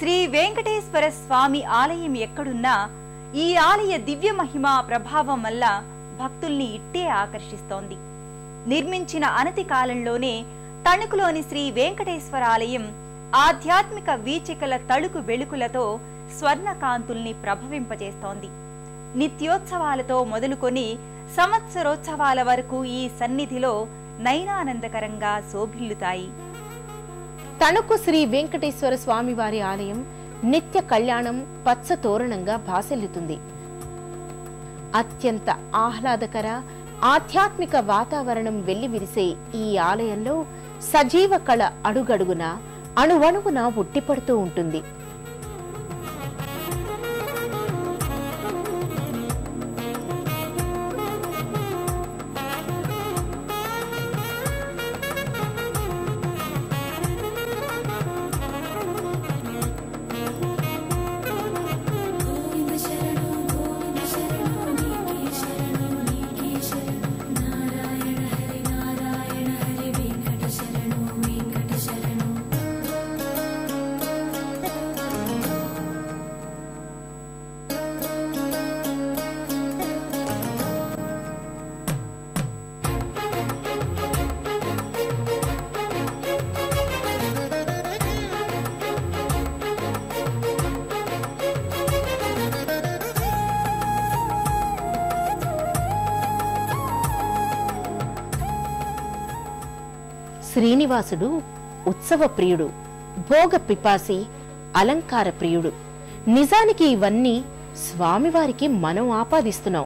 శ్రీ వెంకటేశ్వర స్వామి ఆలయం ఎక్కడున్నా ఈ ఆలయ దివ్య మహిమ ప్రభావం వల్ల భక్తుల్ని ఇట్టే ఆకర్షిస్తోంది. నిర్మించిన అనతి కాలంలోనే తణుకులోని శ్రీ వెంకటేశ్వర ఆలయం ఆధ్యాత్మిక వీచికల తళుకు వెలుకులతో స్వర్ణకాంతుల్ని ప్రభవింపజేస్తోంది. నిత్యోత్సవాలతో మొదలుకొని సంవత్సరోత్సవాల వరకు ఈ సన్నిధిలో నయనానందకరంగా శోభిల్లుతాయి. తణుకు శ్రీ వెంకటేశ్వర స్వామివారి ఆలయం నిత్య కళ్యాణం పచ్చ తోరణంగా భాసిల్లుతుంది. అత్యంత ఆహ్లాదకర ఆధ్యాత్మిక వాతావరణం వెల్లివిరిసే ఈ ఆలయంలో సజీవ కళ అడుగడుగున అణువణువున ఉట్టిపడుతూ ఉంటుంది. శ్రీనివాసుడు ఉత్సవ ప్రియుడు భోగ పిపాసి అలంకార ప్రియుడు. నిజానికి ఇవన్నీ స్వామివారికి మనం ఆపాదిస్తున్నాం.